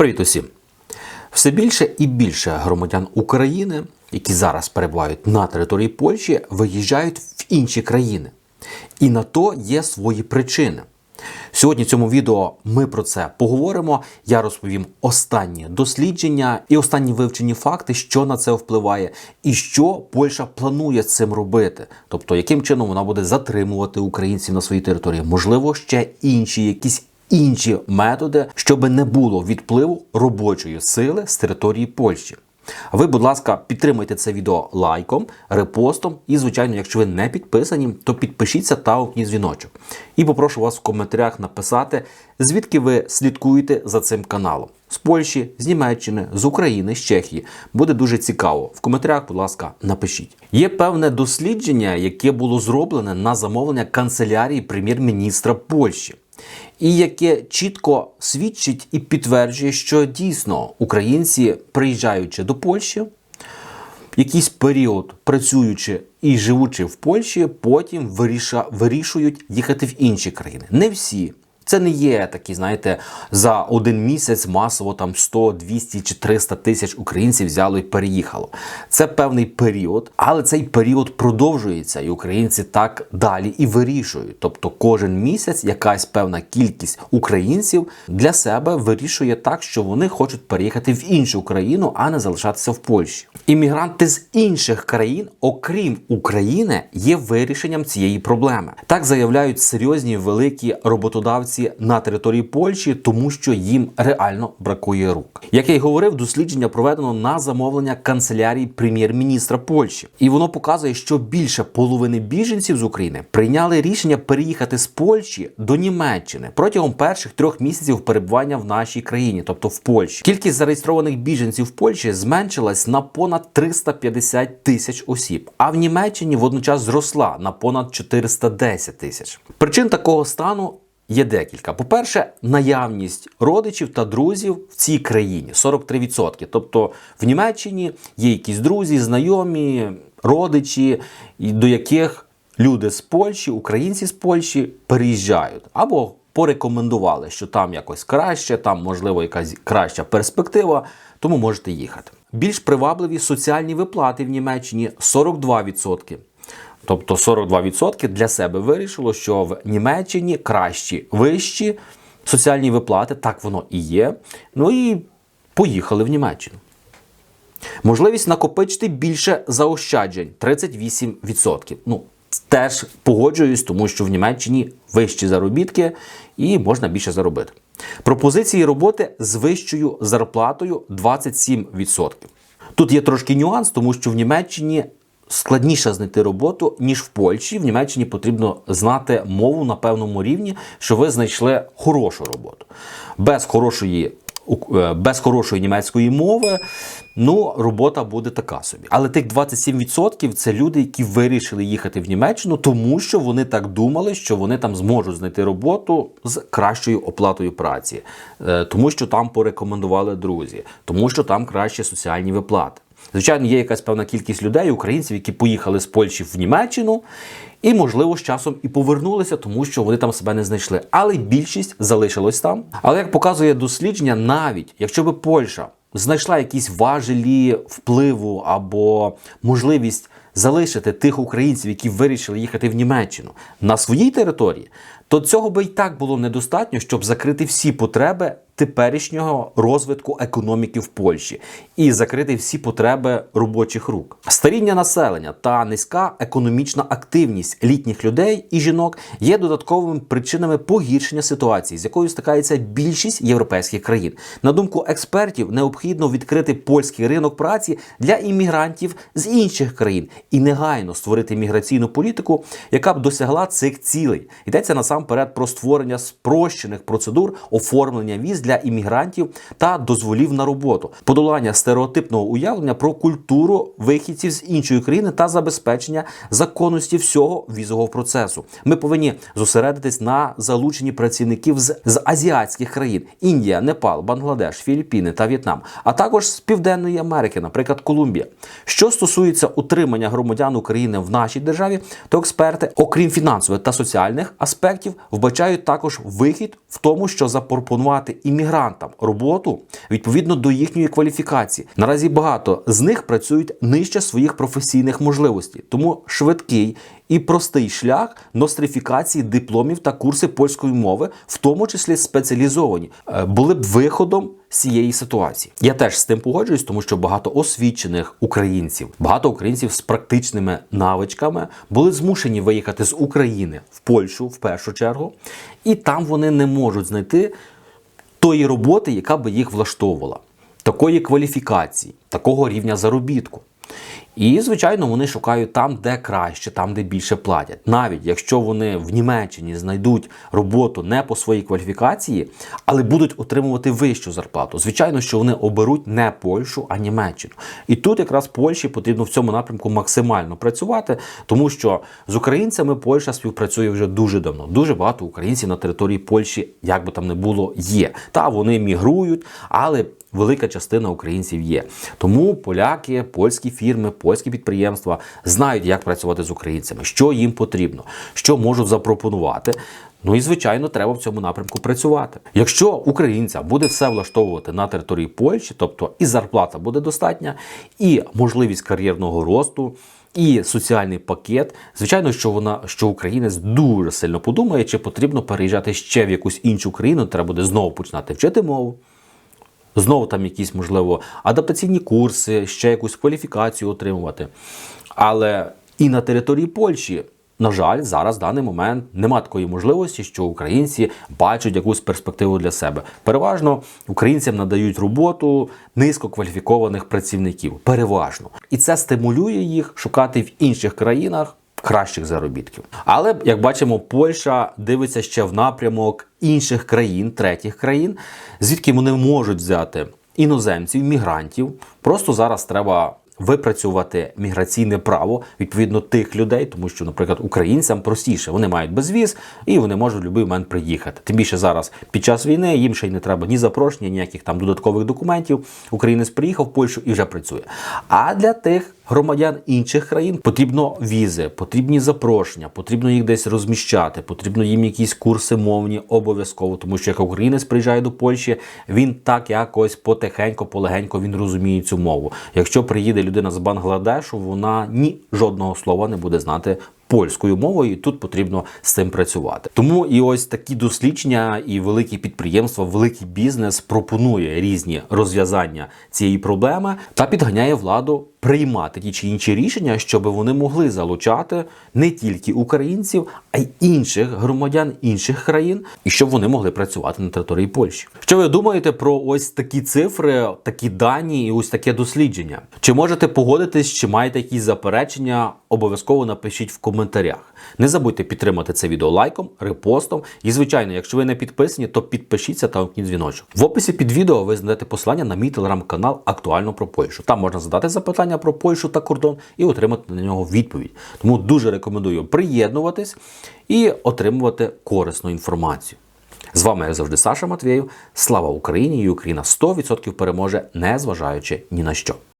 Привіт усім! Все більше і більше громадян України, які зараз перебувають на території Польщі, виїжджають в інші країни. І на то є свої причини. Сьогодні в цьому відео ми про це поговоримо. Я розповім останні дослідження і останні вивчені факти, що на це впливає, і що Польща планує з цим робити. Тобто, яким чином вона буде затримувати українців на своїй території, можливо, ще інші якісь інші методи, щоб не було відпливу робочої сили з території Польщі. Ви, будь ласка, підтримайте це відео лайком, репостом і, звичайно, якщо ви не підписані, то підпишіться та вмкніть дзвіночок. І попрошу вас в коментарях написати, звідки ви слідкуєте за цим каналом. З Польщі, з Німеччини, з України, з Чехії. Буде дуже цікаво. В коментарях, будь ласка, напишіть. Є певне дослідження, яке було зроблене на замовлення канцелярії прем'єр-міністра Польщі і яке чітко свідчить і підтверджує, що дійсно українці, приїжджаючи до Польщі, якийсь період працюючи і живучи в Польщі, потім вирішують їхати в інші країни. Не всі. Це не є такі, знаєте, за один місяць масово там 100, 200 чи 300 тисяч українців взяло і переїхало. Це певний період, але цей період продовжується, і українці так далі і вирішують. Тобто, кожен місяць якась певна кількість українців для себе вирішує так, що вони хочуть переїхати в іншу країну, а не залишатися в Польщі. Іммігранти з інших країн, окрім України, є вирішенням цієї проблеми. Так заявляють серйозні великі роботодавці на території Польщі, тому що їм реально бракує рук. Як я й говорив, дослідження проведено на замовлення канцелярії прем'єр-міністра Польщі, і воно показує, що більше половини біженців з України прийняли рішення переїхати з Польщі до Німеччини протягом перших трьох місяців перебування в нашій країні, тобто в Польщі. Кількість зареєстрованих біженців в Польщі зменшилась на понад 350 тисяч осіб, а в Німеччині водночас зросла на понад 410 тисяч. Причин такого стану Є декілька. По-перше, наявність родичів та друзів в цій країні 43%. Тобто в Німеччині є якісь друзі, знайомі, родичі, до яких люди з Польщі, українці з Польщі переїжджають або порекомендували, що там якось краще, там можливо якась краща перспектива, тому можете їхати. Більш привабливі соціальні виплати в Німеччині 42%. Тобто 42% для себе вирішило, що в Німеччині кращі вищі соціальні виплати, так воно і є. Ну і поїхали в Німеччину. Можливість накопичити більше заощаджень 38%. Ну, теж погоджуюсь, тому що в Німеччині вищі заробітки і можна більше заробити. Пропозиції роботи з вищою зарплатою 27%. Тут є трошки нюанс, тому що в Німеччині складніше знайти роботу, ніж в Польщі. В Німеччині потрібно знати мову на певному рівні, що ви знайшли хорошу роботу. Без хорошої е, без хорошої німецької мови, ну, робота буде така собі. Але тих 27% це люди, які вирішили їхати в Німеччину, тому що вони так думали, що вони там зможуть знайти роботу з кращою оплатою праці, е, тому що там порекомендували друзі, тому що там кращі соціальні виплати. Звичайно, є якась певна кількість людей, українців, які поїхали з Польщі в Німеччину, і, можливо, з часом і повернулися, тому що вони там себе не знайшли. Але більшість залишилась там. Але як показує дослідження, навіть якщо би Польща знайшла якісь важелі впливу або можливість залишити тих українців, які вирішили їхати в Німеччину на своїй території, то цього би і так було недостатньо, щоб закрити всі потреби теперішнього розвитку економіки в Польщі і закрити всі потреби робочих рук. Старіння населення та низька економічна активність літніх людей і жінок є додатковими причинами погіршення ситуації, з якою стикається більшість європейських країн. На думку експертів, необхідно відкрити польський ринок праці для іммігрантів з інших країн і негайно створити міграційну політику, яка б досягла цих цілей. Йдеться насамперед про створення спрощених процедур оформлення віз для для іммігрантів та дозволів на роботу, подолання стереотипного уявлення про культуру вихідців з іншої країни та забезпечення законності всього візового процесу. Ми повинні зосередитись на залученні працівників з, з азіатських країн: Індія, Непал, Бангладеш, Філіппіни та В'єтнам, а також з Південної Америки, наприклад, Колумбія. Що стосується утримання громадян України в нашій державі, то експерти, окрім фінансових та соціальних аспектів, вбачають також вихід в тому, що запропонувати іммігрантів іммігрантам роботу відповідно до їхньої кваліфікації. Наразі багато з них працюють нижче своїх професійних можливостей, тому швидкий і простий шлях нострифікації дипломів та курси польської мови, в тому числі спеціалізовані, е, були б виходом цієї ситуації. Я теж з тим погоджуюсь, тому що багато освічених українців, багато українців з практичними навичками були змушені виїхати з України в Польщу в першу чергу, і там вони не можуть знайти тої роботи, яка би їх влаштовувала, такої кваліфікації, такого рівня заробітку. І, звичайно, вони шукають там, де краще, там, де більше платять. Навіть якщо вони в Німеччині знайдуть роботу не по своїй кваліфікації, але будуть отримувати вищу зарплату. Звичайно, що вони оберуть не Польщу, а Німеччину. І тут якраз Польщі потрібно в цьому напрямку максимально працювати, тому що з українцями Польща співпрацює вже дуже давно. Дуже багато українців на території Польщі, як би там не було, є. Та вони мігрують, але велика частина українців є. Тому поляки, польські фірми, польські підприємства знають, як працювати з українцями, що їм потрібно, що можуть запропонувати. Ну і звичайно, треба в цьому напрямку працювати. Якщо українця буде все влаштовувати на території Польщі, тобто і зарплата буде достатня, і можливість кар'єрного росту. І соціальний пакет, звичайно, що вона що українець дуже сильно подумає, чи потрібно переїжджати ще в якусь іншу країну. Треба буде знову починати вчити мову, знову там якісь, можливо, адаптаційні курси, ще якусь кваліфікацію отримувати. Але і на території Польщі, на жаль, зараз в даний момент нема такої можливості, що українці бачать якусь перспективу для себе. Переважно українцям надають роботу низькокваліфікованих працівників. Переважно. І це стимулює їх шукати в інших країнах кращих заробітків. Але як бачимо, Польща дивиться ще в напрямок інших країн, третіх країн, звідки вони можуть взяти іноземців, мігрантів. Просто зараз треба. Випрацювати міграційне право відповідно тих людей, тому що, наприклад, українцям простіше вони мають безвіз і вони можуть в будь-який момент приїхати. Тим більше зараз під час війни їм ще й не треба ні запрошення, ніяких там додаткових документів. Українець приїхав в Польщу і вже працює. А для тих громадян інших країн потрібно візи, потрібні запрошення, потрібно їх десь розміщати, потрібно їм якісь курси мовні обов'язково, тому що як українець приїжджає до Польщі, він так якось потихенько, полегенько він розуміє цю мову. Якщо приїде людина з Бангладешу, вона ні жодного слова не буде знати. Польською мовою і тут потрібно з цим працювати. Тому і ось такі дослідження, і великі підприємства, великий бізнес пропонує різні розв'язання цієї проблеми та підганяє владу приймати ті чи інші рішення, щоб вони могли залучати не тільки українців, а й інших громадян інших країн, і щоб вони могли працювати на території Польщі. Що ви думаєте про ось такі цифри, такі дані і ось таке дослідження? Чи можете погодитись, чи маєте якісь заперечення? Обов'язково напишіть в коментарях. Не забудьте підтримати це відео лайком, репостом. І, звичайно, якщо ви не підписані, то підпишіться та вмкніть дзвіночок. В описі під відео ви знайдете посилання на мій телеграм-канал Актуально про Польщу. Там можна задати запитання про Польщу та кордон і отримати на нього відповідь. Тому дуже рекомендую приєднуватись і отримувати корисну інформацію. З вами, як завжди, Саша Матвєєв. Слава Україні! І Україна 100% переможе, не зважаючи ні на що.